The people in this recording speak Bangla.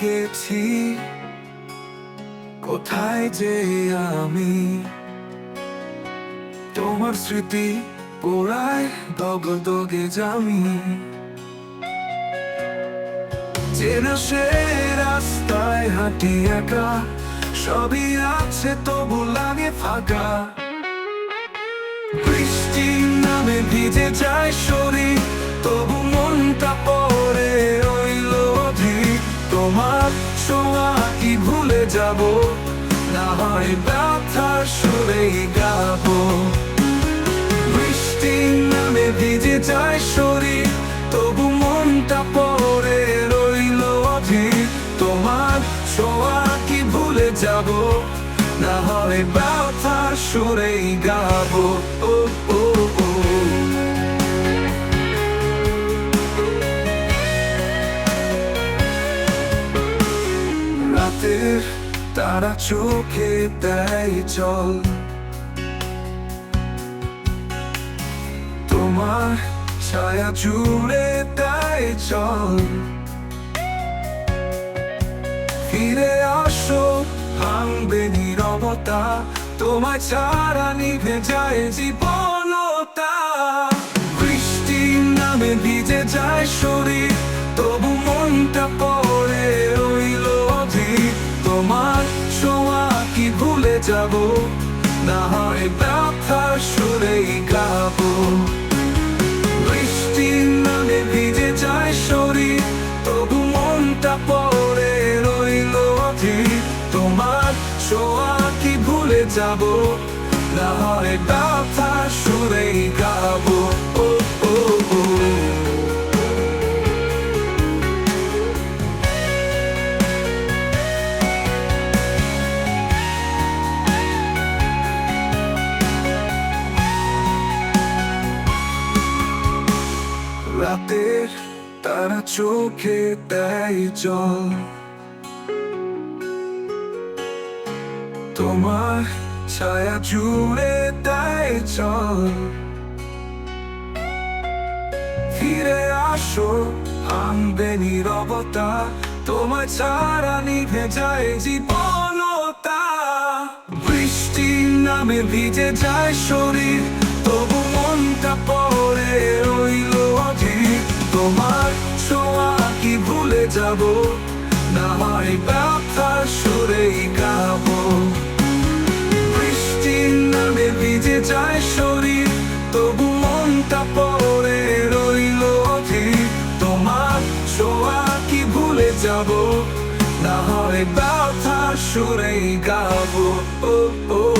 গেছি কোথায় যে আমি? তোমার স্মৃতি পোড়ায় দগ দগে জামি চেনা সে রাস্তায় হাঁটি একা, সবই আছে তবু লাগে ফাঁকা। বৃষ্টির নামে ভিজে যায় তোমার ছোঁয়া কি ভুলে যাব? না হয় ব্যথার সুরেই গাবো। বৃষ্টির নামে ভিজে যায় শরীর, তবু মনটা পরে রইল তোমার ছোঁয়া কি ভুলে যাব? না হয় ব্যথার সুরেই গাবো। রাতের তারা চোখে দেয় জল তোমার ছায়া জুড়ে দেয় চল ফিরে আসো ভাঙবে নীরবতা তোমায় ছাড়া নিভে যায় জীবনতা বৃষ্টির নামে ভিজে যায় শরীর যাব। না হয় ব্যথা সুরেই গাবো বৃষ্টির নামে ভিজে যায় শরীর, তবু মনটা পরে রইল তোমার শোয়া কি ভুলে যাব? না হয় ব্যথা রাতের তারা চোখে দেয় জল। তোমার ছায়া জুড়ে দেয় চল ফিরে আসো ভাঙবে নীরবতা। তোমার ছাড়া নিভে যায় জীবনতা। বৃষ্টির নামে ভিজে যায় শরীর যাব না হয় ব্যথার সুরেই গাবো। বৃষ্টির নামে ভিজে যায় শরীর, তবু মনটা পড়ে রইল তোমার ছোঁয়া কি ভুলে যাব না হয় ব্যথার সুরেই গাবো। ও ও